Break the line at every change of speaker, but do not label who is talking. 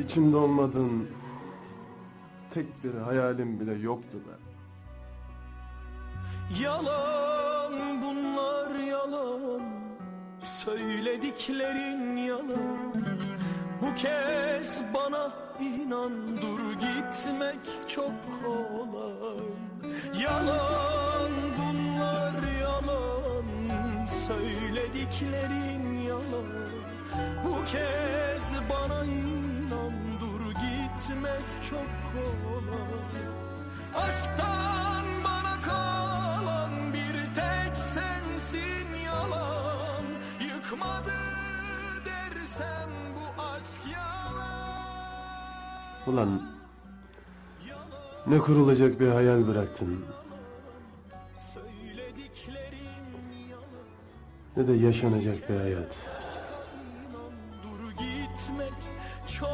İçinde olmadığın tek bir hayalim bile yoktu be.
Yalan bunlar yalan. Söylediklerin yalan. Bu kez bana inan Dur gitmek çok kolay. Yalan bunlar yalan. Söylediklerin çok kolay. Aşktan bana kalan bir tek sensin yalan. Yıkmadı dersem bu aşk yalan.
Ulan ne kurulacak bir hayal bıraktın? Ne de yaşanacak bir hayat.